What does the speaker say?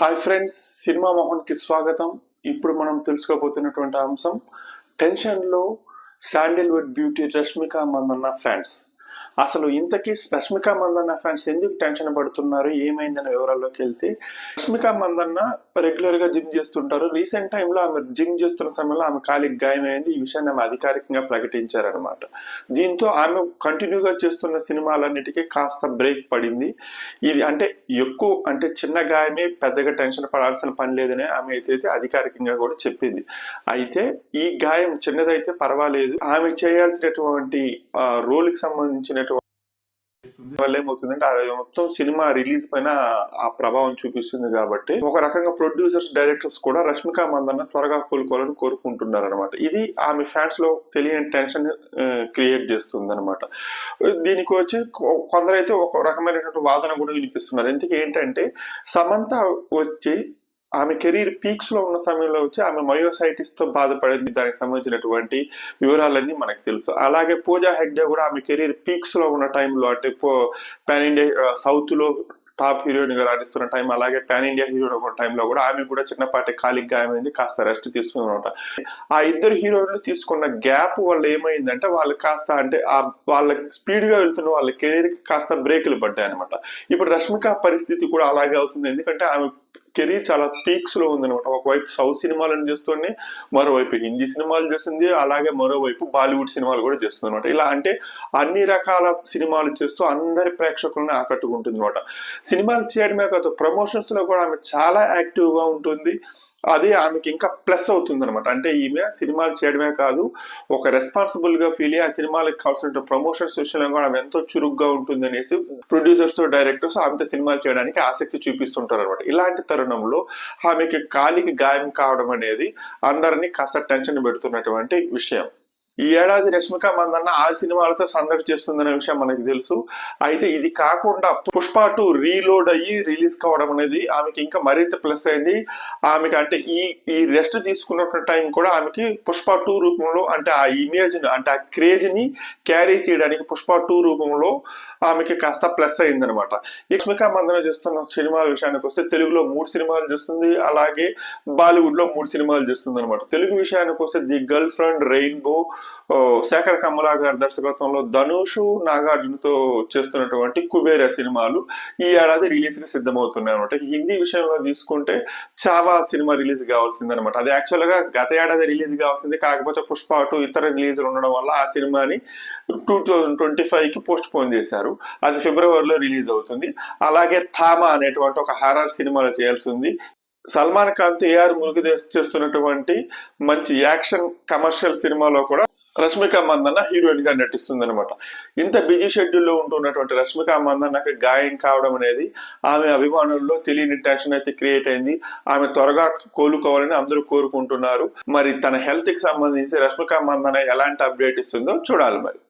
Hi friends cinema మోహన్కి స్వాగతం. ఇప్పుడు మనం తెలుసుకోబోతున్నటువంటి అంశం టెన్షన్లో శాండిల్వుడ్ బ్యూటీ రష్మిక మందన్న ఫ్యాన్స్ అసలు ఇంతకీ రష్మిక మందన్న ఫ్యాన్స్ ఎందుకు టెన్షన్ పడుతున్నారు? ఏమైందనే వివరాల్లోకి వెళ్తే రష్మిక మందన్న రెగ్యులర్గా జిమ్ చేస్తుంటారు. రీసెంట్ టైంలో ఆమె జిమ్ చేస్తున్న సమయంలో ఆమె కాలికి గాయమైంది. ఈ విషయాన్ని ఆమె అధికారికంగా ప్రకటించారనమాట దీంతో ఆమె కంటిన్యూగా చేస్తున్న సినిమాలన్నిటికీ కాస్త బ్రేక్ పడింది. ఇది అంటే ఎక్కువ అంటే చిన్న గాయమే పెద్దగా టెన్షన్ పడాల్సిన పని లేదని ఆమె అయితే అధికారికంగా కూడా చెప్పింది. అయితే ఈ గాయం చిన్నదైతే పర్వాలేదు. ఆమె చేయాల్సినటువంటి రోల్కి సంబంధించిన చూపిస్తుంది. వల్ల ఏమవుతుందంటే అది మొత్తం సినిమా రిలీజ్ పైన ఆ ప్రభావం చూపిస్తుంది కాబట్టి ఒక రకంగా ప్రొడ్యూసర్స్ డైరెక్టర్స్ కూడా రష్మిక మందన్న త్వరగా కోలుకోవాలని కోరుకుంటున్నారు అనమాట ఇది ఆమె ఫ్యాన్స్లో తెలియని టెన్షన్ క్రియేట్ చేస్తుంది అనమాట దీనికి వచ్చి కొందరైతే ఒక రకమైనటువంటి వాదన కూడా వినిపిస్తున్నారు. ఎందుకు ఏంటంటే సమంత వచ్చి ఆమె కెరీర్ పీక్స్లో ఉన్న సమయంలో వచ్చి ఆమె మయోసైటిస్తో బాధపడింది. దానికి సంబంధించినటువంటి వివరాలన్నీ మనకు తెలుసు. అలాగే పూజా హెగ్డే కూడా ఆమె కెరీర్ పీక్స్లో ఉన్న టైంలో అంటే పాన్ ఇండియా సౌత్లో టాప్ హీరోయిన్గా రాణిస్తున్న టైం అలాగే పాన్ ఇండియా హీరోయిన్ ఒక టైంలో కూడా ఆమె కూడా చిన్నపాటి కాలికి గాయమైంది. కాస్త రెస్ట్ తీసుకున్నమాట ఆ ఇద్దరు హీరోయిన్లు తీసుకున్న గ్యాప్ వల్ల ఏమైందంటే వాళ్ళు కాస్త అంటే ఆ వాళ్ళ స్పీడ్గా వెళ్తున్న వాళ్ళ కెరీర్కి కాస్త బ్రేకులు పడ్డాయి అనమాట ఇప్పుడు రష్మిక పరిస్థితి కూడా అలాగే అవుతుంది. ఎందుకంటే ఆమె కెరీర్ చాలా పీక్స్లో ఉందనమాట ఒకవైపు సౌత్ సినిమాలను చేస్తుంది మరోవైపు హిందీ సినిమాలు చేస్తుంది అలాగే మరోవైపు బాలీవుడ్ సినిమాలు కూడా చేస్తుంది అనమాట ఇలా అంటే అన్ని రకాల సినిమాలు చేస్తూ అందరి ప్రేక్షకులను ఆకట్టుకుంటుంది అనమాట సినిమాలు చేయడమే కాదు ప్రమోషన్స్లో కూడా ఆమె చాలా యాక్టివ్గా ఉంటుంది. అది ఆమెకి ఇంకా ప్లస్ అవుతుంది అనమాట అంటే ఈమె సినిమాలు చేయడమే కాదు ఒక రెస్పాన్సిబుల్గా ఫీల్ అయ్యి ఆ సినిమాలకు కావాల్సిన ప్రమోషన్స్ విషయంలో కూడా ఆమె ఎంతో చురుగ్గా ఉంటుంది అనేసి ప్రొడ్యూసర్స్ డైరెక్టర్స్ ఆమెతో సినిమాలు చేయడానికి ఆసక్తి చూపిస్తుంటారు అనమాట ఇలాంటి తరుణంలో ఆమెకి కాలికి గాయం కావడం అనేది అందరినీ కాస్త టెన్షన్ పెడుతున్నటువంటి విషయం. ఈ ఏడాది రష్మిక మందన్న ఆ సినిమాలతో సందడి చేస్తుందనే విషయం మనకి తెలుసు. అయితే ఇది కాకుండా పుష్ప టూ రీలోడ్ అయ్యి రిలీజ్ కావడం అనేది ఆమెకి ఇంకా మరింత ప్లస్ అయింది. ఆమెకి అంటే ఈ ఈ రెస్ట్ తీసుకున్న టైం కూడా ఆమెకి పుష్ప టూ రూపంలో అంటే ఆ ఇమేజ్ అంటే ఆ క్రేజ్ని క్యారీ చేయడానికి పుష్ప టూ రూపంలో ఆమెకి కాస్త ప్లస్ అయింది అనమాట రష్మిక మందన చూస్తున్న సినిమాల విషయానికి వస్తే తెలుగులో మూడు సినిమాలు చూస్తుంది అలాగే బాలీవుడ్లో మూడు సినిమాలు చూస్తుంది అనమాట తెలుగు విషయానికి వస్తే the girlfriend rainbow Sekhar Kammula గారి దర్శకత్వంలో ధనుషు నాగార్జునతో చేస్తున్నటువంటి కుబేర సినిమాలు ఈ ఏడాది రిలీజ్కి సిద్ధమవుతున్నాయి అనమాట. హిందీ విషయంలో తీసుకుంటే చావా సినిమా రిలీజ్ కావాల్సింది అనమాట అది యాక్చువల్గా గత ఏడాది రిలీజ్ కావాల్సింది కాకపోతే పుష్ప ఇతర రిలీజ్లు ఉండడం వల్ల ఆ సినిమాని టూ థౌజండ్ ట్వంటీ ఫైవ్కి పోస్ట్ పోన్ చేశారు. అది ఫిబ్రవరిలో రిలీజ్ అవుతుంది. అలాగే థామా అనేటువంటి ఒక హారర్ సినిమాలో చేయాల్సి ఉంది సల్మాన్ ఖాన్తో ఏఆర్ మురుగు చేస్తున్నటువంటి మంచి యాక్షన్ కమర్షియల్ సినిమాలో కూడా రష్మిక మందన్న హీరోయిన్గా నటిస్తుంది అనమాట ఇంత బిజీ షెడ్యూల్లో ఉంటున్నటువంటి రష్మిక మందన్నకి గాయం కావడం అనేది ఆమె అభిమానుల్లో తెలియని టెన్షన్ అయితే క్రియేట్ అయింది. ఆమె త్వరగా కోలుకోవాలని అందరూ కోరుకుంటున్నారు. మరి తన హెల్త్కి సంబంధించి రష్మిక మందన్న ఎలాంటి అప్డేట్ ఇస్తుందో చూడాలి మరి.